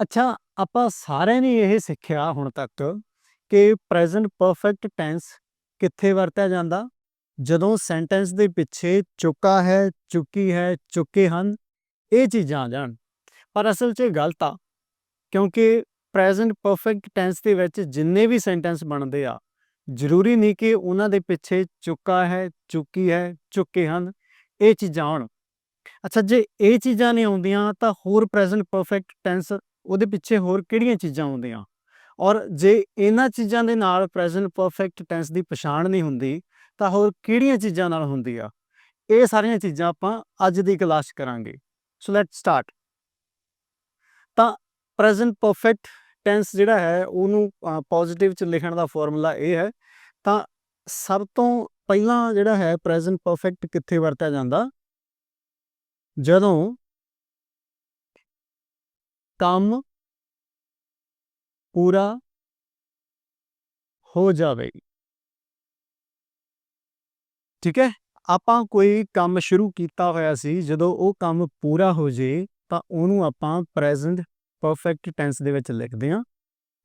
ਅੱਛਾ, ਆਪਾਂ ਸਾਰਿਆਂ ਨੇ ਇਹ ਸਿੱਖਿਆ ਹੁਣ ਤੱਕ ਕਿ ਪ੍ਰੈਜ਼ੈਂਟ ਪਰਫੈਕਟ ਟੈਂਸ ਕਿੱਥੇ ਵਰਤਿਆ ਜਾਂਦਾ? ਜਦੋਂ ਸੈਂਟੈਂਸ ਦੇ ਪਿੱਛੇ ਚੁੱਕਾ ਹੈ, ਚੁੱਕੀ ਹੈ, ਚੁੱਕੇ ਹਨ, ਇਹ ਚੀਜ਼ਾਂ ਆ ਜਾਣ। ਪਰ ਅਸਲ 'ਚ ਇਹ ਗਲਤ ਆ, ਕਿਉਂਕਿ ਪ੍ਰੈਜ਼ੈਂਟ ਪਰਫੈਕਟ ਟੈਂਸ ਦੇ ਵਿੱਚ ਜਿੰਨੇ ਵੀ ਸੈਂਟੈਂਸ ਬਣਦੇ ਆ, ਜ਼ਰੂਰੀ ਨਹੀਂ ਕਿ ਉਹਨਾਂ ਦੇ ਪਿੱਛੇ ਚੁੱਕਾ ਹੈ, ਚੁੱਕੀ ਹੈ, ਚੁੱਕੇ ਹਨ, ਇਹ ਚੀਜ਼ਾਂ ਆਉਣ। ਅੱਛਾ, ਜੇ ਇਹ ਚੀਜ਼ਾਂ ਨਹੀਂ ਆਉਂਦੀਆਂ ਤਾਂ ਹੋਰ ਪ੍ਰੈਜ਼ੈਂਟ ਪਰਫੈਕਟ ਟੈਂਸ ਉਹਦੇ ਪਿੱਛੇ ਹੋਰ ਕਿਹੜੀਆਂ ਚੀਜ਼ਾਂ ਆਉਂਦੀਆਂ? ਔਰ ਜੇ ਇਹਨਾਂ ਚੀਜ਼ਾਂ ਦੇ ਨਾਲ ਪ੍ਰੈਜ਼ੈਂਟ ਪਰਫੈਕਟ ਟੈਂਸ ਦੀ ਪਛਾਣ ਨਹੀਂ ਹੁੰਦੀ, ਤਾਂ ਹੋਰ ਕਿਹੜੀਆਂ ਚੀਜ਼ਾਂ ਨਾਲ ਹੁੰਦੀ ਆ? ਇਹ ਸਾਰੀਆਂ ਚੀਜ਼ਾਂ ਆਪਾਂ ਅੱਜ ਦੀ ਕਲਾਸ 'ਚ ਕਰਾਂਗੇ। ਸੋ ਲੈਟਸ ਸਟਾਰਟ ਤਾਂ ਪ੍ਰੈਜ਼ੈਂਟ ਪਰਫੈਕਟ ਟੈਂਸ ਜਿਹੜਾ ਹੈ, ਉਹਨੂੰ ਪੋਜ਼ਿਟਿਵ ਚ ਲਿਖਣ ਦਾ ਫਾਰਮੂਲਾ ਇਹ ਹੈ, ਤਾਂ ਸਭ ਤੋਂ ਪਹਿਲਾਂ ਜਿਹੜਾ ਹੈ ਪ੍ਰੈਜ਼ੈਂਟ ਪਰਫੈਕਟ ਕਿੱਥੇ ਵਰਤਿਆ ਜਾਂਦਾ? ਜਦੋਂ ਕੰਮ ਪੂਰਾ ਹੋ ਜਾਵੇਗੀ ਠੀਕ ਹੈ? ਆਪਾਂ ਕੋਈ ਕੰਮ ਸ਼ੁਰੂ ਕੀਤਾ ਹੋਇਆ ਸੀ, ਜਦੋਂ ਉਹ ਕੰਮ ਪੂਰਾ ਹੋ ਜੇ, ਤਾਂ ਉਹਨੂੰ ਆਪਾਂ ਪ੍ਰੈਜ਼ੈਂਟ ਪਰਫੈਕਟ ਟੈਂਸ ਦੇ ਵਿੱਚ ਲਿਖਦੇ ਹਾਂ।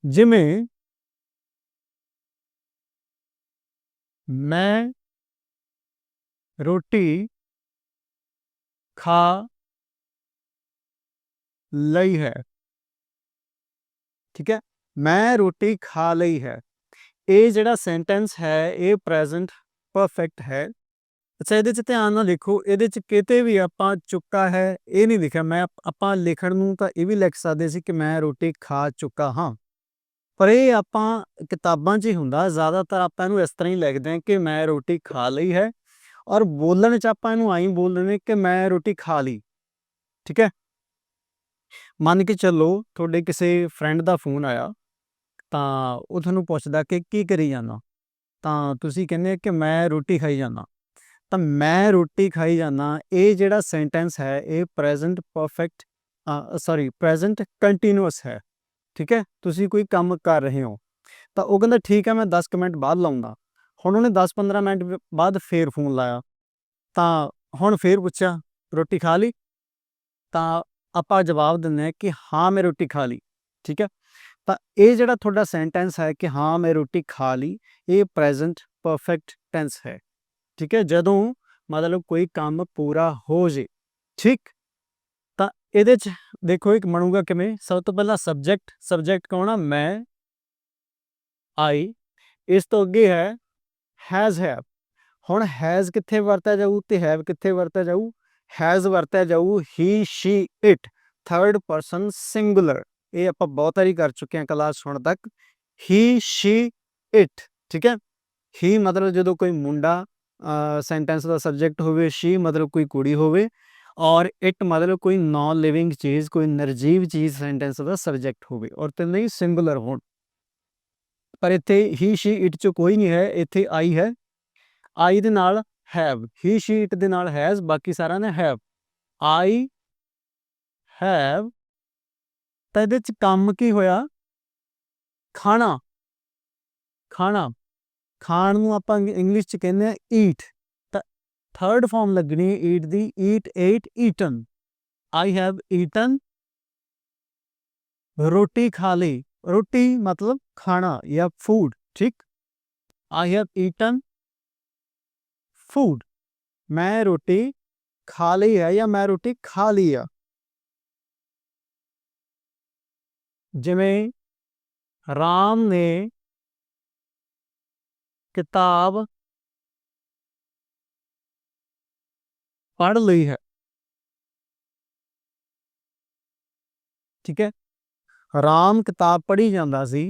ਜਿਵੇਂ ਮੈਂ ਰੋਟੀ ਖਾ ਲਈ ਹੈ। ਠੀਕ ਹੈ? ਮੈਂ ਰੋਟੀ ਖਾ ਲਈ ਹੈ। ਇਹ ਜਿਹੜਾ ਸੈਂਟੈਂਸ ਹੈ, ਇਹ ਪ੍ਰੈਜ਼ੈਂਟ ਪਰਫੈਕਟ ਹੈ। ਅੱਛਾ, ਇਹਦੇ ਚ ਧਿਆਨ ਨਾਲ ਦੇਖੋ, ਇਹਦੇ ਚ ਕਿਤੇ ਵੀ ਆਪਾਂ ਚੁੱਕਾ ਹੈ, ਇਹ ਨਹੀਂ ਲਿਖਿਆ। ਮੈਂ ਆਪਾਂ ਲਿਖਣ ਨੂੰ ਤਾਂ ਇਹ ਵੀ ਲਿਖ ਸਕਦੇ ਸੀ ਕਿ ਮੈਂ ਰੋਟੀ ਖਾ ਚੁੱਕਾ ਹਾਂ। ਪਰ ਇਹ ਆਪਾਂ ਕਿਤਾਬਾਂ 'ਚ ਹੀ ਹੁੰਦਾ। ਜ਼ਿਆਦਾਤਰ ਆਪਾਂ ਇਹਨੂੰ ਇਸ ਤਰ੍ਹਾਂ ਹੀ ਲਿਖਦੇ ਹਾਂ ਕਿ ਮੈਂ ਰੋਟੀ ਖਾ ਲਈ ਹੈ। ਔਰ ਬੋਲਣ 'ਚ ਆਪਾਂ ਇਹਨੂੰ ਆਈ ਬੋਲਦੇ ਨੇ ਕਿ ਮੈਂ ਰੋਟੀ ਖਾ ਲਈ। ਠੀਕ ਹੈ? ਮੰਨ ਕੇ ਚੱਲੋ ਤੁਹਾਡੇ ਕਿਸੇ ਫਰੈਂਡ ਦਾ ਫੋਨ ਆਇਆ, ਤਾਂ ਉਹ ਤੁਹਾਨੂੰ ਪੁੱਛਦਾ ਕਿ ਕੀ ਕਰੀ ਜਾਂਦਾ? ਤਾਂ ਤੁਸੀਂ ਕਹਿੰਦੇ ਕਿ ਮੈਂ ਰੋਟੀ ਖਾਈ ਜਾਂਦਾ। ਤਾਂ ਮੈਂ ਰੋਟੀ ਖਾਈ ਜਾਂਦਾ, ਇਹ ਜਿਹੜਾ ਸੈਂਟੈਂਸ ਹੈ, ਇਹ present perfect sorry present continuous ਹੈ। ਠੀਕ ਹੈ? ਤੁਸੀਂ ਕੋਈ ਕੰਮ ਕਰ ਰਹੇ ਹੋ। ਤਾਂ ਉਹ ਕਹਿੰਦਾ, ਠੀਕ ਹੈ, ਮੈਂ 10 ਮਿੰਟ ਬਾਅਦ ਲਾਉਂਦਾ। ਹੁਣ ਉਹਨੇ 10-15 ਮਿੰਟ ਬਾਅਦ ਫੇਰ ਫੋਨ ਲਾਇਆ। ਤਾਂ ਹੁਣ ਫੇਰ ਪੁੱਛਿਆ, ਰੋਟੀ ਖਾ ਲਈ? ਤਾਂ ਆਪਾਂ ਜਵਾਬ ਦਿੰਦੇ ਹਾਂ ਕਿ ਹਾਂ, ਮੈਂ ਰੋਟੀ ਖਾ ਲਈ। ਠੀਕ ਹੈ? ਤਾਂ ਇਹ ਜਿਹੜਾ ਤੁਹਾਡਾ ਸੈਂਟੈਂਸ ਹੈ ਕਿ ਹਾਂ, ਮੈਂ ਰੋਟੀ ਖਾ ਲਈ, ਇਹ ਪ੍ਰੈਜ਼ੈਂਟ ਪਰਫੈਕਟ ਟੈਂਸ ਹੈ। ਠੀਕ ਹੈ? ਜਦੋਂ ਮਤਲਬ ਕੋਈ ਕੰਮ ਪੂਰਾ ਹੋ ਜੇ, ਠੀਕ? ਤਾਂ ਇਹਦੇ ਚ ਦੇਖੋ ਇੱਕ ਬਣੂਗਾ ਕਿਵੇਂ? ਸਭ ਤੋਂ ਪਹਿਲਾਂ ਸਬਜੈਕਟ ਸਬਜੈਕਟ ਕੌਣ ਆ? ਮੈਂ ਆਈ ਇਸ ਤੋਂ ਅੱਗੇ ਹੈ ਹੈਜ਼ ਹੈਵ ਹੁਣ ਹੈਜ਼ ਕਿੱਥੇ ਵਰਤਿਆ ਜਾਊ ਤੇ ਹੈਵ ਕਿੱਥੇ ਵਰਤਿਆ ਜਾਊ? ਹੈਜ਼ ਵਰਤਿਆ ਜਾਊ he she it third person singular ਇਹ ਆਪਾਂ ਬਹੁਤ ਵਾਰੀ ਕਰ ਚੁੱਕੇ ਹਾਂ ਕਲਾਸ ਹੁਣ ਤੱਕ ਹੀ ਸ਼ੀ ਇਟ ਠੀਕ ਹੈ? ਹੀ ਮਤਲਬ ਜਦੋਂ ਕੋਈ ਮੁੰਡਾ ਸੈਂਟੈਂਸ ਦਾ ਸਬਜੈਕਟ ਹੋਵੇ ਸ਼ੀ ਮਤਲਬ ਕੋਈ ਕੁੜੀ ਹੋਵੇ, ਔਰ ਇਟ ਮਤਲਬ ਕੋਈ ਨਾਨ ਲਿਵਿੰਗ ਚੀਜ਼, ਕੋਈ ਨਿਰਜੀਵ ਚੀਜ਼ ਸੈਂਟੈਂਸ ਦਾ ਸਬਜੈਕਟ ਹੋਵੇ, ਔਰ ਤੇ ਨਹੀਂ ਸਿੰਗੂਲਰ ਹੋਣ। ਪਰ ਇੱਥੇ ਹੀ ਸ਼ੀ ਇਟ ਚ ਕੋਈ ਨਹੀਂ ਹੈ, ਇੱਥੇ ਆਈ ਹੈ। ਆਈ ਦੇ ਨਾਲ ਹੈਵ ਹੀ ਸ਼ੀਟ ਦੇ ਨਾਲ ਹੈਜ਼ ਬਾਕੀ ਸਾਰਾ ਨੇ ਹੈਵ ਆਈ ਹੈਵ ਤਾਂ ਇਹਦੇ ਚ ਕੰਮ ਕੀ ਹੋਇਆ? ਖਾਣਾ ਖਾਣਾ, ਖਾਣ ਨੂੰ ਆਪਾਂ ਇੰਗਲਿਸ਼ ਚ ਕਹਿੰਦੇ ਆ ਈਟ ਤਾਂ ਥਰਡ ਫਾਰਮ ਲੱਗਣੀ eat the eat ate eaten I have eaten ਰੋਟੀ ਖਾ ਲਈ, ਰੋਟੀ ਮਤਲਬ ਖਾਣਾ ਜਾਂ ਫੂਡ ਠੀਕ? ਆਈ ਹੈਵ ਈਟਨ ਫੂਡ ਮੈਂ ਰੋਟੀ ਖਾ ਲਈ ਹੈ ਜਾਂ ਮੈਂ ਰੋਟੀ ਖਾ ਲਈ ਆ। ਜਿਵੇਂ ਰਾਮ ਨੇ ਕਿਤਾਬ ਪੜ੍ਹ ਲਈ ਹੈ। ਠੀਕ ਹੈ? ਰਾਮ ਕਿਤਾਬ ਪੜ੍ਹੀ ਜਾਂਦਾ ਸੀ,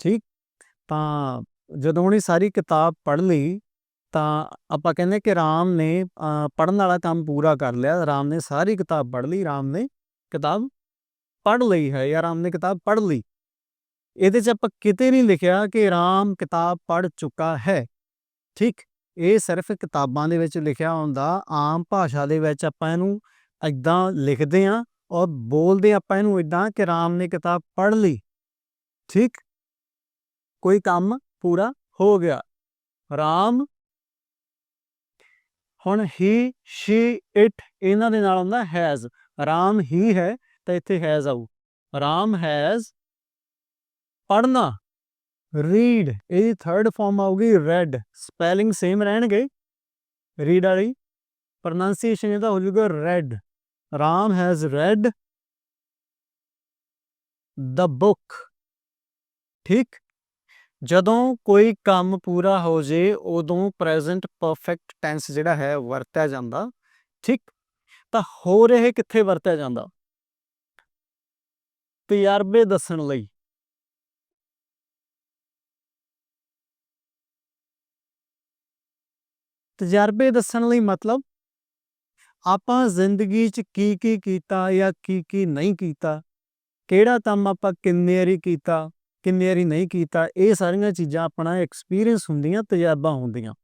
ਠੀਕ? ਤਾਂ ਜਦੋਂ ਉਹਨੇ ਸਾਰੀ ਕਿਤਾਬ ਪੜ੍ਹ ਲਈ ਤਾਂ ਆਪਾਂ ਕਹਿੰਦੇ ਕਿ ਰਾਮ ਨੇ ਪੜਨ ਵਾਲਾ ਕੰਮ ਪੂਰਾ ਕਰ ਲਿਆ। ਰਾਮ ਨੇ ਸਾਰੀ ਕਿਤਾਬ ਪੜ੍ਹ ਲਈ। ਰਾਮ ਨੇ ਕਿਤਾਬ ਪੜ੍ਹ ਲਈ ਹੈ ਜਾਂ ਰਾਮ ਨੇ ਕਿਤਾਬ ਪੜ੍ਹ ਲਈ। ਇਹਦੇ 'ਚ ਆਪਾਂ ਕਿਤੇ ਨਹੀਂ ਲਿਖਿਆ ਕਿ ਰਾਮ ਕਿਤਾਬ ਪੜ੍ਹ ਚੁੱਕਾ ਹੈ। ਠੀਕ? ਇਹ ਸਿਰਫ ਕਿਤਾਬਾਂ ਦੇ ਵਿੱਚ ਲਿਖਿਆ ਹੁੰਦਾ। ਆਮ ਭਾਸ਼ਾ ਦੇ ਵਿੱਚ ਆਪਾਂ ਇਹਨੂੰ ਇਦਾਂ ਲਿਖਦੇ ਆਂ ਔਰ ਬੋਲਦੇ ਆਪਾਂ ਇਹਨੂੰ ਇਦਾਂ ਕਿ ਰਾਮ ਨੇ ਕਿਤਾਬ ਪੜ੍ਹ ਲਈ। ਠੀਕ? ਕੋਈ ਕੰਮ ਪੂਰਾ ਹੋ ਗਿਆ। ਰਾਮ ਹੁਣ ਹੀ, ਸ਼ੀ ਇਟ ਇਹਨਾਂ ਦੇ ਨਾਲ ਹੁੰਦਾ ਹੈਜ਼। ਰਾਮ ਹੀ ਹੈ ਤਾਂ ਇੱਥੇ ਹੈਜ਼ ਆਊ। ਰਾਮ ਹੈਜ਼ ਪੜਨਾ ਰੀਡ, ਇਹਦੀ ਥਰਡ ਫਾਰਮ ਆਊਗੀ ਰੈਡ ਸਪੈਲਿੰਗ ਸੇਮ ਰਹਿਣਗੇ। ਰੀਡ ਵਾਲੀ। ਪ੍ਰੋਨਾਂਸੀਏਸ਼ਨ ਇਹਦਾ ਹੋ ਜਾਊਗਾ read Ram has read the book ਠੀਕ? ਜਦੋਂ ਕੋਈ ਕੰਮ ਪੂਰਾ ਹੋ ਜੇ, ਉਦੋਂ ਪ੍ਰੈਜ਼ੈਂਟ ਪਰਫੈਕਟ ਟੈਂਸ ਜਿਹੜਾ ਹੈ ਵਰਤਿਆ ਜਾਂਦਾ। ਠੀਕ? ਤਾਂ ਹੋ ਰਹੇ ਕਿੱਥੇ ਵਰਤਿਆ ਜਾਂਦਾ? ਤਜਰਬੇ ਦੱਸਣ ਲਈ। ਤਜਰਬੇ ਦੱਸਣ ਲਈ ਮਤਲਬ ਆਪਾਂ ਜ਼ਿੰਦਗੀ 'ਚ ਕੀ ਕੀ ਕੀਤਾ ਜਾਂ ਕੀ ਕੀ ਨਹੀਂ ਕੀਤਾ? ਕਿਹੜਾ ਕੰਮ ਆਪਾਂ ਕਿੰਨੇ ਵਾਰੀ ਕੀਤਾ? ਕਿੰਨੀ ਵਾਰੀ ਨਹੀਂ ਕੀਤਾ, ਇਹ ਸਾਰੀਆਂ ਚੀਜ਼ਾਂ ਆਪਣਾ ਐਕਸਪੀਰੀਅੰਸ ਹੁੰਦੀਆਂ, ਤਜਰਬਾ ਹੁੰਦੀਆਂ।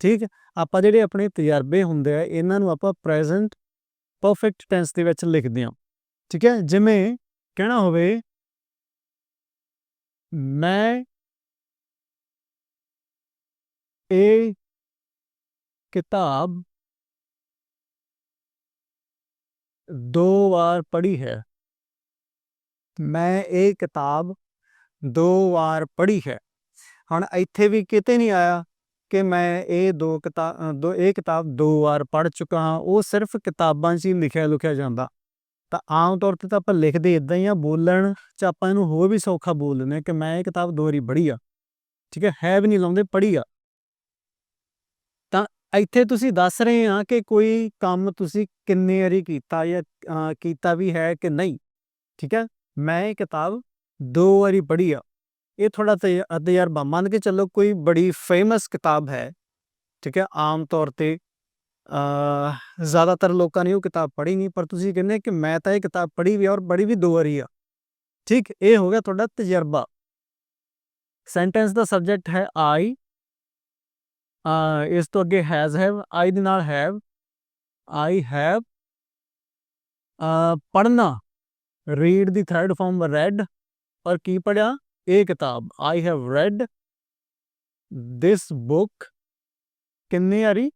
ਠੀਕ ਆਪਾਂ ਜਿਹੜੇ ਆਪਣੇ ਤਜਰਬੇ ਹੁੰਦੇ ਆ, ਇਹਨਾਂ ਨੂੰ ਆਪਾਂ ਪ੍ਰੈਜ਼ੈਂਟ ਪਰਫੈਕਟ ਟੈਂਸ ਦੇ ਵਿੱਚ ਲਿਖਦੇ ਹਾਂ। ਠੀਕ ਹੈ? ਜਿਵੇਂ ਕਹਿਣਾ ਹੋਵੇ, ਮੈਂ ਇਹ ਕਿਤਾਬ ਦੋ ਵਾਰ ਪੜ੍ਹੀ ਹੈ। ਮੈਂ ਇਹ ਕਿਤਾਬ ਦੋ ਵਾਰ ਪੜ੍ਹੀ ਹੈ। ਹੁਣ ਇੱਥੇ ਵੀ ਕਿਤੇ ਨਹੀਂ ਆਇਆ ਕਿ ਮੈਂ ਇਹ ਦੋ ਕਿਤਾਬ ਦੋ, ਇਹ ਕਿਤਾਬ ਦੋ ਵਾਰ ਪੜ੍ਹ ਚੁੱਕਾ ਹਾਂ, ਉਹ ਸਿਰਫ ਕਿਤਾਬਾਂ 'ਚ ਹੀ ਲਿਖਿਆ ਲੁਖਿਆ ਜਾਂਦਾ। ਤਾਂ ਆਮ ਤੌਰ ਤੇ ਤਾਂ ਆਪਾਂ ਲਿਖਦੇ ਇਦਾਂ ਹੀ ਆ, ਬੋਲਣ 'ਚ ਆਪਾਂ ਇਹਨੂੰ ਹੋਰ ਵੀ ਸੌਖਾ ਬੋਲ ਦਿੰਦੇ ਆ ਕਿ ਮੈਂ ਇਹ ਕਿਤਾਬ ਦੋ ਵਾਰੀ ਪੜ੍ਹੀ ਆ। ਠੀਕ ਹੈ ਹੈ ਵੀ ਨਹੀਂ ਲਾਉਂਦੇ, ਪੜ੍ਹੀ ਆ। ਤਾਂ ਇੱਥੇ ਤੁਸੀਂ ਦੱਸ ਰਹੇ ਆ ਕਿ ਕੋਈ ਕੰਮ ਤੁਸੀਂ ਕਿੰਨੇ ਵਾਰੀ ਕੀਤਾ ਜਾਂ ਕੀਤਾ ਵੀ ਹੈ ਕਿ ਨਹੀਂ। ਠੀਕ ਹੈ, ਮੈਂ ਇਹ ਕਿਤਾਬ ਦੋ ਵਾਰੀ ਪੜ੍ਹੀ ਆ ਇਹ ਥੋੜਾ ਤਜਰਬਾ ਮੰਨ ਕੇ ਚੱਲੋ ਕੋਈ ਬੜੀ ਫੇਮਸ ਕਿਤਾਬ ਹੈ ਠੀਕ ਹੈ ਆਮ ਤੌਰ ਤੇ ਅ ਜ਼ਿਆਦਾਤਰ ਲੋਕਾਂ ਨੇ ਉਹ ਕਿਤਾਬ ਪੜ੍ਹੀ ਨਹੀਂ ਪਰ ਤੁਸੀਂ ਕਹਿੰਦੇ ਕਿ ਮੈਂ ਤਾਂ ਇਹ ਕਿਤਾਬ ਪੜ੍ਹੀ ਵੀ ਆ ਔਰ ਬੜੀ ਵੀ ਦੋ ਵਾਰੀ ਆ ਠੀਕ ਇਹ ਹੋ ਗਿਆ ਤੁਹਾਡਾ ਤਜਰਬਾ ਸੈਂਟੈਂਸ ਦਾ ਸਬਜੈਕਟ ਹੈ ਆਈ ਇਸ ਤੋਂ ਅੱਗੇ ਹੈਜ਼ ਹੈਵ ਆਈ ਦੇ ਨਾਲ ਹੈਵ ਆਈ ਹੈਵ ਅ ਪੜ੍ਹਨਾ ਰੀਡ ਦੀ ਥਰਡ ਫਾਰਮ ਰੈਡ ਔਰ ਕੀ ਪੜਿਆ ਇਹ ਕਿਤਾਬ I have read this book ਕਿੰਨੀ ਵਾਰੀ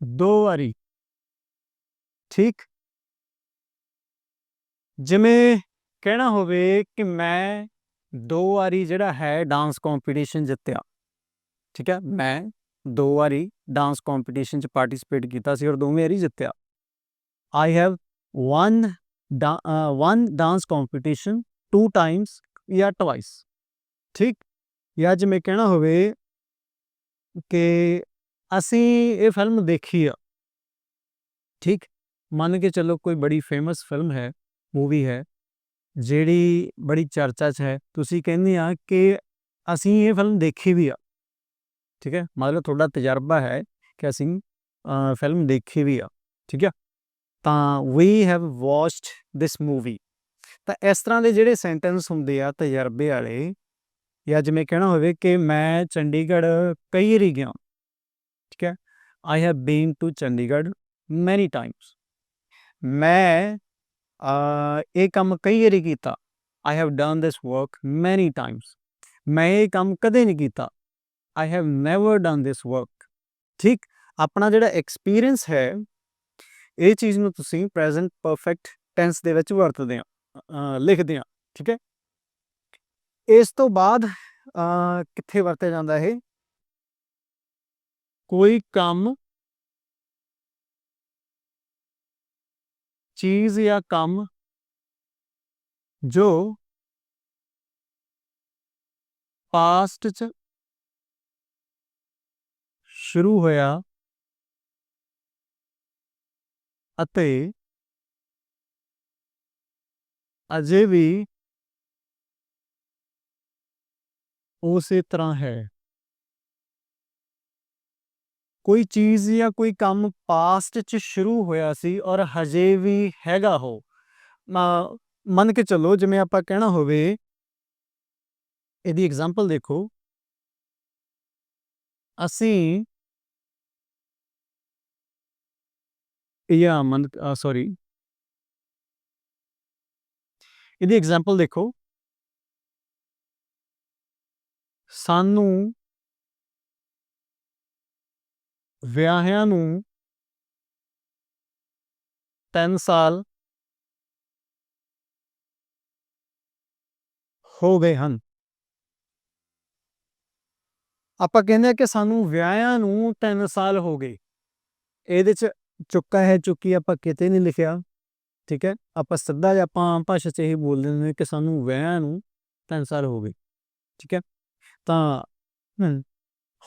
ਦੋ ਵਾਰੀ ਠੀਕ ਜਿਵੇਂ ਕਹਿਣਾ ਹੋਵੇ ਕਿ ਮੈਂ ਦੋ ਵਾਰੀ ਜਿਹੜਾ ਹੈ ਡਾਂਸ ਕੰਪੀਟੀਸ਼ਨ ਜਿੱਤਿਆ ਠੀਕ ਹੈ ਮੈਂ ਦੋ ਵਾਰੀ ਡਾਂਸ ਕੰਪੀਟੀਸ਼ਨ 'ਚ ਪਾਰਟਿਸਿਪੇਟ ਕੀਤਾ ਸੀ ਔਰ ਦੋਵੇਂ ਵਾਰੀ ਜਿੱਤਿਆ I have won won dance competition two times ਜਾਂ ਟਵਾਈਸ ਠੀਕ ਜਾਂ ਜਿਵੇਂ ਕਹਿਣਾ ਹੋਵੇ ਕਿ ਅਸੀਂ ਇਹ ਫਿਲਮ ਦੇਖੀ ਆ ਠੀਕ ਮੰਨ ਕੇ ਚੱਲੋ ਕੋਈ ਬੜੀ ਫੇਮਸ ਫਿਲਮ ਹੈ ਮੂਵੀ ਹੈ ਜਿਹੜੀ ਬੜੀ ਚਰਚਾ 'ਚ ਹੈ ਤੁਸੀਂ ਕਹਿੰਦੇ ਆ ਕਿ ਅਸੀਂ ਇਹ ਫਿਲਮ ਦੇਖੀ ਵੀ ਆ ਠੀਕ ਹੈ ਮਤਲਬ ਤੁਹਾਡਾ ਤਜਰਬਾ ਹੈ ਕਿ ਅਸੀਂ ਫਿਲਮ ਦੇਖੀ ਵੀ ਆ ਠੀਕ ਹੈ ਤਾਂ we have watched this movie ਤਾਂ ਇਸ ਤਰ੍ਹਾਂ ਦੇ ਜਿਹੜੇ ਸੈਂਟੈਂਸ ਹੁੰਦੇ ਆ ਤਜਰਬੇ ਵਾਲੇ, ਜਾਂ ਜਿਵੇਂ ਕਹਿਣਾ ਹੋਵੇ ਕਿ ਮੈਂ ਚੰਡੀਗੜ੍ਹ ਕਈ ਵਾਰੀ ਗਿਆ, ਠੀਕ ਹੈ? I have been to Chandigarh many times ਮੈਂ ਇਹ ਕੰਮ ਕਈ ਵਾਰੀ ਕੀਤਾ। I have done this work many times ਮੈਂ ਇਹ ਕੰਮ ਕਦੇ ਨਹੀਂ ਕੀਤਾ। I have never done this work ਠੀਕ? ਆਪਣਾ ਜਿਹੜਾ ਐਕਸਪੀਰੀਅੰਸ ਹੈ ਇਹ ਚੀਜ਼ ਨੂੰ ਤੁਸੀਂ ਪ੍ਰੈਜ਼ੈਂਟ ਪਰਫੈਕਟ ਟੈਂਸ ਦੇ ਵਿੱਚ ਵਰਤਦੇ ਆ ਲਿਖਦੇ ਆ ਠੀਕ ਹੈ? ਇਸ ਤੋਂ ਬਾਅਦ ਕਿੱਥੇ ਵਰਤਿਆ ਜਾਂਦਾ ਇਹ? ਕੋਈ ਕੰਮ ਚੀਜ਼ ਜਾਂ ਕੰਮ ਜੋ ਪਾਸਟ ਚ ਸ਼ੁਰੂ ਹੋਇਆ ਅਤੇ ਅਜੇ ਵੀ ਉਸੇ ਤਰ੍ਹਾਂ ਹੈ। ਕੋਈ ਚੀਜ਼ ਜਾਂ ਕੋਈ ਕੰਮ ਪਾਸਟ 'ਚ ਸ਼ੁਰੂ ਹੋਇਆ ਸੀ ਔਰ ਹਜੇ ਵੀ ਹੈਗਾ ਉਹ ਮੰਨ ਕੇ ਚੱਲੋ ਜਿਵੇਂ ਆਪਾਂ ਕਹਿਣਾ ਹੋਵੇ, ਇਹਦੀ ਐਗਜ਼ਾਮਪਲ ਦੇਖੋ। ਅਸੀਂ ਜਾਂ ਮਨ ਸੌਰੀ ਇਹਦੀ ਐਗਜ਼ਾਮਪਲ ਦੇਖੋ। ਸਾਨੂੰ ਵਿਆਹਿਆਂ ਨੂੰ 3 ਸਾਲ ਹੋ ਗਏ ਹਨ। ਆਪਾਂ ਕਹਿੰਦੇ ਆ ਕਿ ਸਾਨੂੰ ਵਿਆਹਿਆਂ ਨੂੰ 3 ਸਾਲ ਹੋ ਗਏ। ਇਹਦੇ ਚ ਚੁੱਕਾ ਹੈ ਚੁੱਕੀ ਆਪਾਂ ਕਿਤੇ ਨਹੀਂ ਲਿਖਿਆ, ਠੀਕ ਹੈ? ਆਪਾਂ ਸਿੱਧਾ ਜਿਹਾ ਆਪਾਂ ਆਮ ਭਾਸ਼ਾ 'ਚ ਇਹ ਬੋਲ ਦਿੰਦੇ ਕਿ ਸਾਨੂੰ ਵਿਆਹਿਆਂ ਨੂੰ 3 ਸਾਲ ਹੋ ਗਏ, ਠੀਕ ਹੈ? ਤਾਂ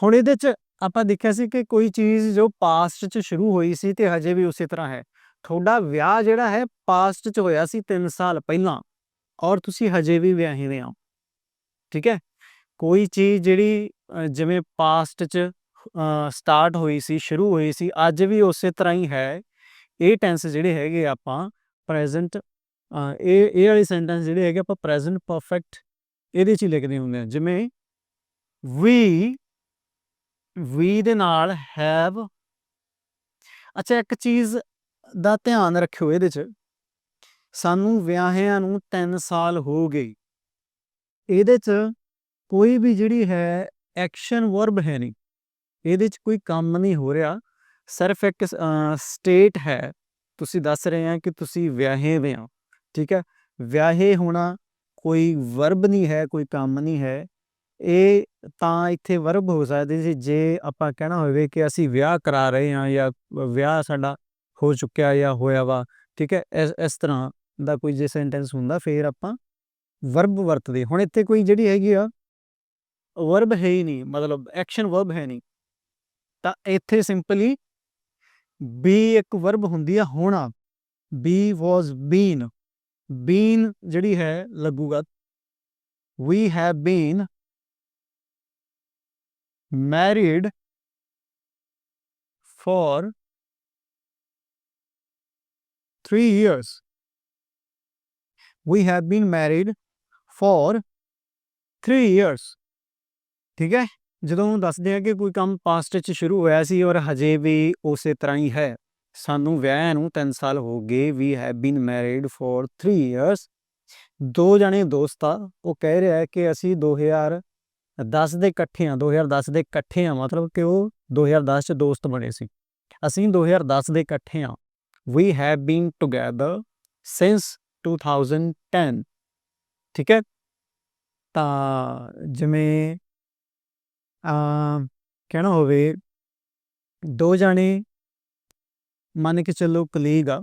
ਹੁਣ ਇਹਦੇ ਚ ਆਪਾਂ ਦੇਖਿਆ ਸੀ ਕਿ ਕੋਈ ਚੀਜ਼ ਜੋ ਪਾਸਟ 'ਚ ਸ਼ੁਰੂ ਹੋਈ ਸੀ ਤੇ ਹਜੇ ਵੀ ਉਸੇ ਤਰ੍ਹਾਂ ਹੈ। ਤੁਹਾਡਾ ਵਿਆਹ ਜਿਹੜਾ ਹੈ ਪਾਸਟ 'ਚ ਹੋਇਆ ਸੀ 3 ਸਾਲ ਪਹਿਲਾਂ ਔਰ ਤੁਸੀਂ ਹਜੇ ਵੀ ਵਿਆਹੇ ਹੋਏ ਹੋ, ਠੀਕ ਹੈ? ਕੋਈ ਚੀਜ਼ ਜਿਹੜੀ ਜਿਵੇਂ ਪਾਸਟ 'ਚ ਸਟਾਰਟ ਹੋਈ ਸੀ, ਸ਼ੁਰੂ ਹੋਈ ਸੀ, ਅੱਜ ਵੀ ਉਸੇ ਤਰ੍ਹਾਂ ਹੀ ਹੈ। ਇਹ ਟੈਂਸ ਜਿਹੜੇ ਹੈਗੇ ਆਪਾਂ ਪ੍ਰੈਜ਼ੈਂਟ ਇਹ ਇਹ ਵਾਲੀ ਸੈਂਟੈਂਸ ਜਿਹੜੇ ਹੈਗੇ ਆਪਾਂ ਪ੍ਰੈਜ਼ੈਂਟ ਪਰਫੈਕਟ ਇਹਦੇ 'ਚ ਹੀ ਲਿਖਦੇ ਹੁੰਦੇ ਆ। ਜਿਵੇਂ ਵੀ ਵੀ ਦੇ ਨਾਲ ਹੈਵ ਅੱਛਾ ਇੱਕ ਚੀਜ਼ ਦਾ ਧਿਆਨ ਰੱਖਿਓ ਇਹਦੇ 'ਚ। ਸਾਨੂੰ ਵਿਆਹਿਆਂ ਨੂੰ 3 ਸਾਲ ਹੋ ਗਏ। ਇਹਦੇ 'ਚ ਕੋਈ ਵੀ ਜਿਹੜੀ ਹੈ ਐਕਸ਼ਨ ਵਰਬ ਹੈ ਨਹੀਂ। ਇਹਦੇ 'ਚ ਕੋਈ ਕੰਮ ਨਹੀਂ ਹੋ ਰਿਹਾ। ਸਿਰਫ ਇੱਕ ਸਟੇਟ ਹੈ। ਤੁਸੀਂ ਦੱਸ ਰਹੇ ਆ ਕਿ ਤੁਸੀਂ ਵਿਆਹੇ ਹੋਏ ਹੋ, ਠੀਕ ਹੈ? ਵਿਆਹੇ ਹੋਣਾ ਕੋਈ ਵਰਬ ਨਹੀਂ ਹੈ, ਕੋਈ ਕੰਮ ਨਹੀਂ ਹੈ। ਇਹ ਤਾਂ ਇੱਥੇ ਵਰਬ ਹੋ ਸਕਦੇ ਸੀ, ਜੇ ਆਪਾਂ ਕਹਿਣਾ ਹੋਵੇ ਕਿ ਅਸੀਂ ਵਿਆਹ ਕਰਾ ਰਹੇ ਹਾਂ ਜਾਂ ਵਿਆਹ ਸਾਡਾ ਹੋ ਚੁੱਕਿਆ ਜਾਂ ਹੋਇਆ ਵਾ, ਠੀਕ ਹੈ? ਇਸ ਇਸ ਤਰ੍ਹਾਂ ਦਾ ਕੋਈ ਜੇ ਸੈਂਟੈਂਸ ਹੁੰਦਾ, ਫਿਰ ਆਪਾਂ ਵਰਬ ਵਰਤਦੇ। ਹੁਣ ਇੱਥੇ ਕੋਈ ਜਿਹੜੀ ਹੈਗੀ ਆ ਵਰਬ ਹੈ ਹੀ ਨਹੀਂ, ਮਤਲਬ ਐਕਸ਼ਨ ਵਰਬ ਹੈ ਨਹੀਂ। ਤਾਂ ਇੱਥੇ ਸਿੰਪਲੀ ਬੀ ਇੱਕ ਵਰਬ ਹੁੰਦੀ ਆ ਹੋਣਾ ਬੀ ਵਾਸ ਬੀਨ ਬੀਨ ਜਿਹੜੀ ਹੈ ਲੱਗੂਗਾ we have been married for three years. We have been married for three years. ਠੀਕ ਹੈ ਜਦੋਂ ਦੱਸਦੇ ਆ ਕਿ ਕੋਈ ਕੰਮ ਪਾਸਟ 'ਚ ਸ਼ੁਰੂ ਹੋਇਆ ਸੀ ਔਰ ਹਜੇ ਵੀ ਉਸੇ ਤਰ੍ਹਾਂ ਹੀ ਹੈ, ਸਾਨੂੰ ਵਿਆਹ ਨੂੰ 3 ਸਾਲ ਹੋ ਗਏ we have been married for 3 years ਦੋ ਜਣੇ ਦੋਸਤ ਆ, ਉਹ ਕਹਿ ਰਿਹਾ ਹੈ ਕਿ ਅਸੀਂ 2010 ਦੇ ਇਕੱਠੇ ਆ 2010 ਦੇ ਇਕੱਠੇ ਆ ਮਤਲਬ ਕਿ ਉਹ 2010 ਚ ਦੋਸਤ ਬਣੇ ਸੀ। ਅਸੀਂ 2010 ਦੇ ਇਕੱਠੇ ਆ we have been together since 2010 ਠੀਕ ਹੈ? ਤਾਂ ਜਿਵੇਂ ਕਹਿਣਾ ਹੋਵੇ, ਦੋ ਜਣੇ ਮੰਨ ਕੇ ਚੱਲੋ ਕਲੀਗ ਆ,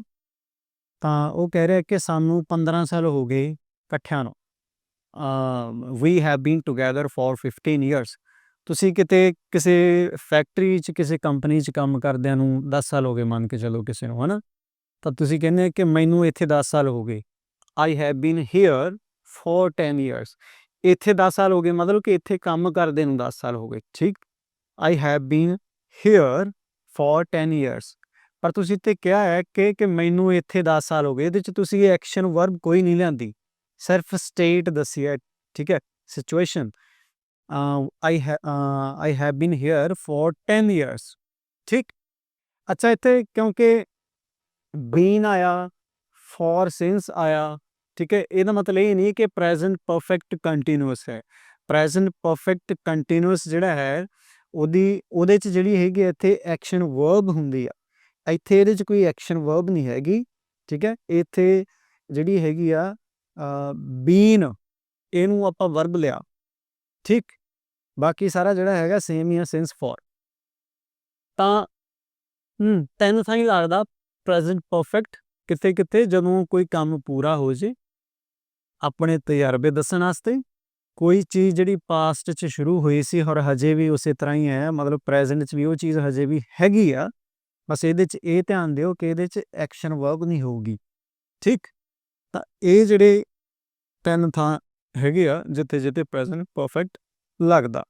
ਤਾਂ ਉਹ ਕਹਿ ਰਿਹਾ ਕਿ ਸਾਨੂੰ 15 ਸਾਲ ਹੋ ਗਏ ਇਕੱਠਿਆਂ ਨੂੰ। We have been together for 15 years ਤੁਸੀਂ ਕਿਤੇ ਕਿਸੇ ਫੈਕਟਰੀ 'ਚ, ਕਿਸੇ ਕੰਪਨੀ 'ਚ ਕੰਮ ਕਰਦਿਆਂ ਨੂੰ 10 ਸਾਲ ਹੋ ਗਏ ਮੰਨ ਕੇ ਚੱਲੋ ਕਿਸੇ ਨੂੰ, ਹਨਾ? ਤਾਂ ਤੁਸੀਂ ਕਹਿੰਦੇ ਕਿ ਮੈਨੂੰ ਇੱਥੇ 10 ਸਾਲ ਹੋ ਗਏ। I have been here for 10 years ਇੱਥੇ 10 ਸਾਲ ਹੋ ਗਏ, ਮਤਲਬ ਕਿ ਇੱਥੇ ਕੰਮ ਕਰਦੇ ਨੂੰ 10 ਸਾਲ ਹੋ ਗਏ, ਠੀਕ? I have been here for 10 years ਪਰ ਤੁਸੀਂ ਤੇ ਕਿਹਾ ਹੈ ਕਿ ਕਿ ਮੈਨੂੰ ਇੱਥੇ 10 ਸਾਲ ਹੋ ਗਏ, ਇਹਦੇ ਚ ਤੁਸੀਂ ਇਹ ਐਕਸ਼ਨ ਵਰਬ ਕੋਈ ਨਹੀਂ ਲਿਆਂਦੀ। ਸਿਰਫ ਸਟੇਟ ਦੱਸੀ ਹੈ, ਠੀਕ ਹੈ? Situation I I have been here for 10 years ਠੀਕ? ਅੱਛਾ, ਇੱਥੇ ਕਿਉਂਕਿ ਬੀਨ ਆਇਆ ਫॉर ਸਿੰਸ ਆਇਆ ਠੀਕ ਹੈ ਇਹਦਾ ਮਤਲਬ ਇਹ ਨਹੀਂ ਕਿ ਪ੍ਰੈਜ਼ੈਂਟ ਪਰਫੈਕਟ ਕੰਟੀਨਿਊਸ ਹੈ ਪ੍ਰੈਜ਼ੈਂਟ ਪਰਫੈਕਟ ਕੰਟੀਨਿਊਸ ਜਿਹੜਾ ਹੈ ਉਹਦੀ ਉਹਦੇ ਚ ਜਿਹੜੀ ਹੈਗੀ ਇੱਥੇ ਐਕਸ਼ਨ ਵਰਬ ਹੁੰਦੀ ਆ ਇੱਥੇ ਇਹਦੇ ਚ ਕੋਈ ਐਕਸ਼ਨ ਵਰਬ ਨਹੀਂ ਹੈਗੀ ਠੀਕ ਹੈ ਇੱਥੇ ਜਿਹੜੀ ਹੈਗੀ ਆ ਬੀਨ ਇਹਨੂੰ ਆਪਾਂ ਵਰਬ ਲਿਆ ਠੀਕ ਬਾਕੀ ਸਾਰਾ ਜਿਹੜਾ ਹੈਗਾ ਸੇਮ ਹੀ ਆ ਸਿੰਸ ਫॉर ਤਾਂ ਹੂੰ ਤੈਨੂੰ ਤਾਂ ਲੱਗਦਾ ਪ੍ਰੈਜ਼ੈਂਟ ਪਰਫੈਕਟ ਕਿਤੇ ਕਿਤੇ ਜਦੋਂ ਕੋਈ ਕੰਮ ਪੂਰਾ ਹੋ ਜੇ ਆਪਣੇ ਤਜਰਬੇ ਦੱਸਣ ਵਾਸਤੇ। ਕੋਈ ਚੀਜ਼ ਜਿਹੜੀ ਪਾਸਟ 'ਚ ਸ਼ੁਰੂ ਹੋਈ ਸੀ ਔਰ ਹਜੇ ਵੀ ਉਸੇ ਤਰ੍ਹਾਂ ਹੀ ਹੈ, ਮਤਲਬ ਪ੍ਰੈਜ਼ੈਂਟ 'ਚ ਵੀ ਉਹ ਚੀਜ਼ ਹਜੇ ਵੀ ਹੈਗੀ ਆ, ਬਸ ਇਹਦੇ 'ਚ ਇਹ ਧਿਆਨ ਦਿਓ ਕਿ ਇਹਦੇ 'ਚ ਐਕਸ਼ਨ ਵਰਕ ਨਹੀਂ ਹੋਊਗੀ। ਠੀਕ? ਤਾਂ ਇਹ ਜਿਹੜੇ ਤਿੰਨ ਥਾਂ ਹੈਗੇ ਆ, ਜਿੱਥੇ ਜਿੱਥੇ ਪ੍ਰੈਜ਼ੈਂਟ ਪਰਫੈਕਟ ਲੱਗਦਾ।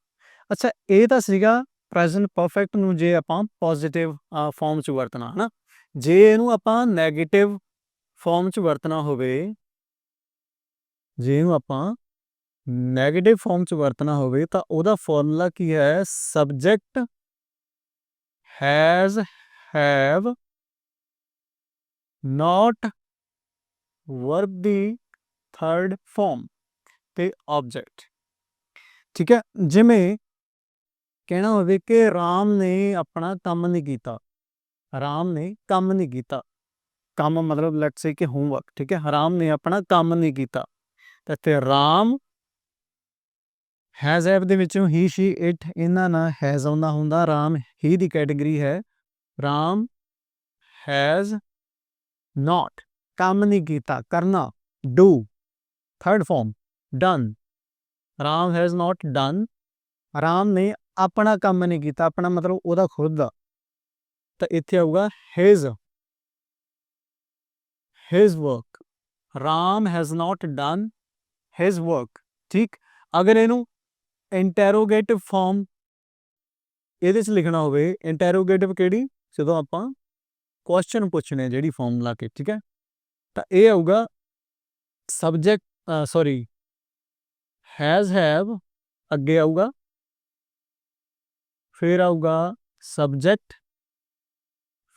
ਅੱਛਾ, ਇਹ ਤਾਂ ਸੀਗਾ ਪ੍ਰੈਜ਼ੈਂਟ ਪਰਫੈਕਟ ਨੂੰ ਜੇ ਆਪਾਂ ਪੋਜ਼ਿਟਿਵ ਫਾਰਮ 'ਚ ਵਰਤਣਾ, ਹਨਾ? ਜੇ ਇਹਨੂੰ ਆਪਾਂ 네ਗੇਟਿਵ ਫਾਰਮ 'ਚ ਵਰਤਣਾ ਹੋਵੇ ਜੇ ਇਹਨੂੰ ਆਪਾਂ 네ਗੇਟਿਵ ਫਾਰਮ 'ਚ ਵਰਤਣਾ ਹੋਵੇ ਤਾਂ ਉਹਦਾ ਫਾਰਮੂਲਾ ਕੀ ਹੈ? Subject has have not verb the third form ਤੇ ਆਬਜੈਕਟ ਠੀਕ ਹੈ? ਜਿਵੇਂ ਕਹਿਣਾ ਹੋਵੇ ਕਿ ਰਾਮ ਨੇ ਆਪਣਾ ਕੰਮ ਨਹੀਂ ਕੀਤਾ। ਰਾਮ ਨੇ ਕੰਮ ਨਹੀਂ ਕੀਤਾ। ਕੰਮ ਮਤਲਬ ਲੈਟਸ ਸੇ ਕਿ ਹੋਮਵਰਕ ਠੀਕ ਹੈ? ਰਾਮ ਨੇ ਆਪਣਾ ਕੰਮ ਨਹੀਂ ਕੀਤਾ। ਤਾਂ ਰਾਮ ਹੈਜ਼ ਹੈਵ ਦੇ ਵਿੱਚੋਂ ਹੀ ਸ਼ੀ ਇਟ ਇਹਨਾਂ ਨਾਲ ਹੈਜ਼ ਆਉਂਦਾ ਹੁੰਦਾ। ਰਾਮ ਹੀ ਦੀ ਕੈਟਾਗਰੀ ਹੈ। Ram has not. ਕੰਮ ਨਹੀਂ ਕੀਤਾ। ਕਰਨਾ। Do. Third form. Done. Ram has not. Done. Ram ਨੇ ਆਪਣਾ ਕੰਮ ਨਹੀਂ ਕੀਤਾ। ਆਪਣਾ ਮਤਲਬ ਉਹਦਾ ਖੁਦ ਦਾ। ਤਾਂ ਇੱਥੇ ਆਊਗਾ his his work Ram has not. Done. His work ਠੀਕ? ਅਗਰ ਇਹਨੂੰ ਇੰਟਰੋਗੇਟਿਵ ਫਾਰਮ ਇਹਦੇ ਚ ਲਿਖਣਾ ਹੋਵੇ ਇੰਟਰੋਗੇਟਿਵ ਕਿਹੜੀ? ਜਦੋਂ ਆਪਾਂ ਕੁਐਸਚਨ ਪੁੱਛਣੇ ਜਿਹੜੀ ਫਾਰਮ ਲਾ ਕੇ, ਠੀਕ ਹੈ? ਤਾਂ ਇਹ ਆਊਗਾ ਸਬਜੈਕਟ ਸੌਰੀ ਹੈਜ਼ ਹੈਵ ਅੱਗੇ ਆਊਗਾ, ਫਿਰ ਆਊਗਾ ਸਬਜੈਕਟ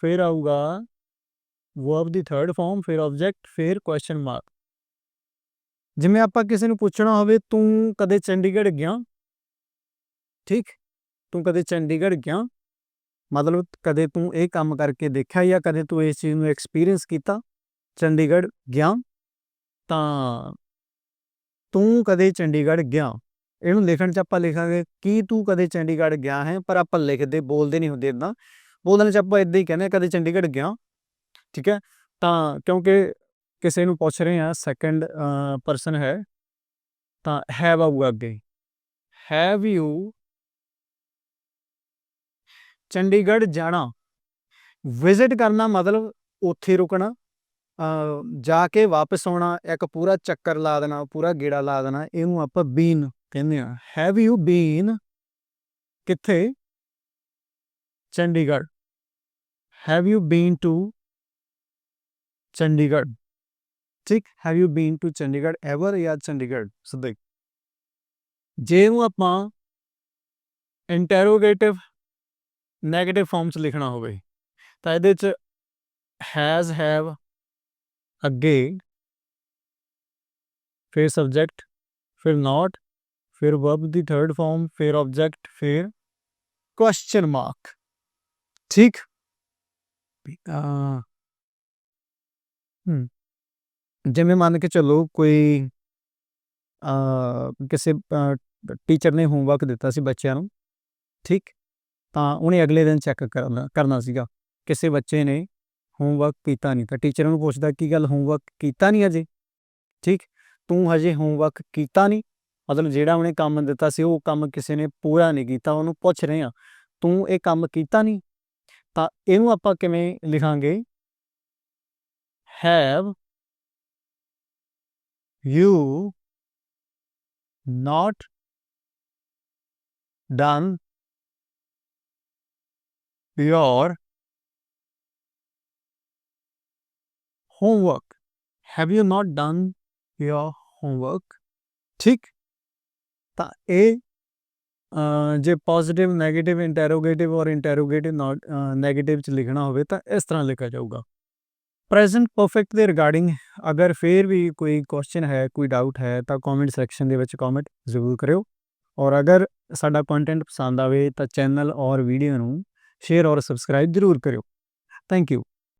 ਫਿਰ ਆਊਗਾ ਵਰਬ ਦੀ ਥਰਡ ਫਾਰਮ ਫਿਰ ਆਬਜੈਕਟ ਫਿਰ ਕੁਐਸਚਨ ਮਾਰਕ ਜਿਵੇਂ ਆਪਾਂ ਕਿਸੇ ਨੂੰ ਪੁੱਛਣਾ ਹੋਵੇ, ਤੂੰ ਕਦੇ ਚੰਡੀਗੜ੍ਹ ਗਿਆ? ਠੀਕ? ਤੂੰ ਕਦੇ ਚੰਡੀਗੜ੍ਹ ਗਿਆ? ਮਤਲਬ ਕਦੇ ਤੂੰ ਇਹ ਕੰਮ ਕਰਕੇ ਦੇਖਿਆ ਜਾਂ ਕਦੇ ਤੂੰ ਇਸ ਚੀਜ਼ ਨੂੰ ਐਕਸਪੀਰੀਅੰਸ ਕੀਤਾ? ਚੰਡੀਗੜ੍ਹ ਗਿਆ? ਤਾਂ ਤੂੰ ਕਦੇ ਚੰਡੀਗੜ੍ਹ ਗਿਆ? ਇਹਨੂੰ ਲਿਖਣ 'ਚ ਆਪਾਂ ਲਿਖਾਂਗੇ, ਕੀ ਤੂੰ ਕਦੇ ਚੰਡੀਗੜ੍ਹ ਗਿਆ ਹੈ? ਪਰ ਆਪਾਂ ਲਿਖਦੇ, ਬੋਲਦੇ ਨਹੀਂ ਹੁੰਦੇ ਇਦਾਂ ਬੋਲਣ 'ਚ ਆਪਾਂ ਇਦਾਂ ਹੀ ਕਹਿੰਦੇ ਕਦੇ ਚੰਡੀਗੜ੍ਹ ਗਿਆ? ਠੀਕ ਹੈ? ਤਾਂ ਕਿਉਂਕਿ ਕਿਸੇ ਨੂੰ ਪੁੱਛ ਰਹੇ ਆ ਸੈਕੰਡ ਪਰਸਨ ਹੈ, ਤਾਂ ਹੈਵ ਆਊਗਾ ਅੱਗੇ। ਹੈਵ ਯੂ ਚੰਡੀਗੜ੍ਹ ਜਾਣਾ। ਵਿਜ਼ਿਟ ਕਰਨਾ ਮਤਲਬ ਉੱਥੇ ਰੁਕਣਾ ਜਾ ਕੇ ਵਾਪਸ ਆਉਣਾ, ਇੱਕ ਪੂਰਾ ਚੱਕਰ ਲਾ ਦੇਣਾ, ਪੂਰਾ ਗੇੜਾ ਲਾ ਦੇਣਾ, ਇਹਨੂੰ ਆਪਾਂ ਬੀਨ ਕਹਿੰਦੇ ਆ ਹੈਵ ਯੂ ਬੀਨ ਕਿੱਥੇ? Chandigarh. Have you been to Chandigarh. ਠੀਕ have you been to Chandigarh ever ਜਾਂ ਚੰਡੀਗੜ੍ਹ ਸਿੱਧੇ ਜੇ ਨੂੰ ਆਪਾਂ ਇੰਟਰੋਗੇਟਿਵ ਨੈਗੇਟਿਵ ਫਾਰਮ ਚ ਲਿਖਣਾ ਹੋਵੇ ਤਾਂ ਇਹਦੇ ਚ ਹੈਜ਼ ਹੈਵ ਅੱਗੇ ਫਿਰ ਸਬਜੈਕਟ ਫਿਰ ਨਾਟ ਫਿਰ ਵਰਬ ਦੀ ਥਰਡ ਫਾਰਮ ਫਿਰ ਆਬਜੈਕਟ ਫਿਰ ਕੁਐਸਚਨ ਮਾਰਕ ਠੀਕ ਆ ਹਮ ਜਿਵੇਂ ਮੰਨ ਕੇ ਚੱਲੋ ਕੋਈ ਆ ਕਿਸੇ ਟੀਚਰ ਨੇ ਹੋਮਵਰਕ ਦਿੱਤਾ ਸੀ ਬੱਚਿਆਂ ਨੂੰ, ਠੀਕ? ਤਾਂ ਉਹਨੇ ਅਗਲੇ ਦਿਨ ਚੈੱਕ ਕਰਨਾ ਕਰਨਾ ਸੀਗਾ। ਕਿਸੇ ਬੱਚੇ ਨੇ ਹੋਮਵਰਕ ਕੀਤਾ ਨਹੀਂ, ਤਾਂ ਟੀਚਰ ਉਹਨੂੰ ਪੁੱਛਦਾ, ਕੀ ਗੱਲ ਹੋਮਵਰਕ ਕੀਤਾ ਨਹੀਂ ਅਜੇ? ਠੀਕ? ਤੂੰ ਹਜੇ ਹੋਮਵਰਕ ਕੀਤਾ ਨਹੀਂ? ਮਤਲਬ ਜਿਹੜਾ ਉਹਨੇ ਕੰਮ ਦਿੱਤਾ ਸੀ, ਉਹ ਕੰਮ ਕਿਸੇ ਨੇ ਪੂਰਾ ਨਹੀਂ ਕੀਤਾ, ਉਹਨੂੰ ਪੁੱਛ ਰਹੇ ਆ ਤੂੰ ਇਹ ਕੰਮ ਕੀਤਾ ਨਹੀਂ? ਤਾਂ ਇਹਨੂੰ ਆਪਾਂ ਕਿਵੇਂ ਲਿਖਾਂਗੇ? Have you not done your homework. Have you not done your homework? ਠੀਕ ਤਾਂ ਇਹ ਜੇ ਪੋਜ਼ਿਟਿਵ 네ਗੇਟਿਵ ਇੰਟਰੋਗੇਟਿਵ ਔਰ ਇੰਟਰੋਗੇਟਿਵ ਨੈਗੇਟਿਵ ਚ ਲਿਖਣਾ ਹੋਵੇ ਤਾਂ ਇਸ ਤਰ੍ਹਾਂ ਲਿਖਿਆ ਜਾਊਗਾ ਪ੍ਰੈਜ਼ੈਂਟ ਪਰਫੈਕਟ ਦੇ ਰਿਗਾਰਡਿੰਗ ਅਗਰ ਫੇਰ ਵੀ ਕੋਈ ਕੁਐਸਚਨ ਹੈ, ਕੋਈ ਡਾਊਟ ਹੈ, ਤਾਂ ਕਮੈਂਟ ਸੈਕਸ਼ਨ ਦੇ ਵਿੱਚ ਕਮੈਂਟ ਜ਼ਰੂਰ ਕਰਿਓ। ਔਰ ਅਗਰ ਸਾਡਾ ਕੰਟੈਂਟ ਪਸੰਦ ਆਵੇ ਤਾਂ ਚੈਨਲ ਔਰ ਵੀਡੀਓ ਨੂੰ ਸ਼ੇਅਰ ਔਰ ਸਬਸਕ੍ਰਾਈਬ ਜ਼ਰੂਰ ਕਰਿਓ। Thank you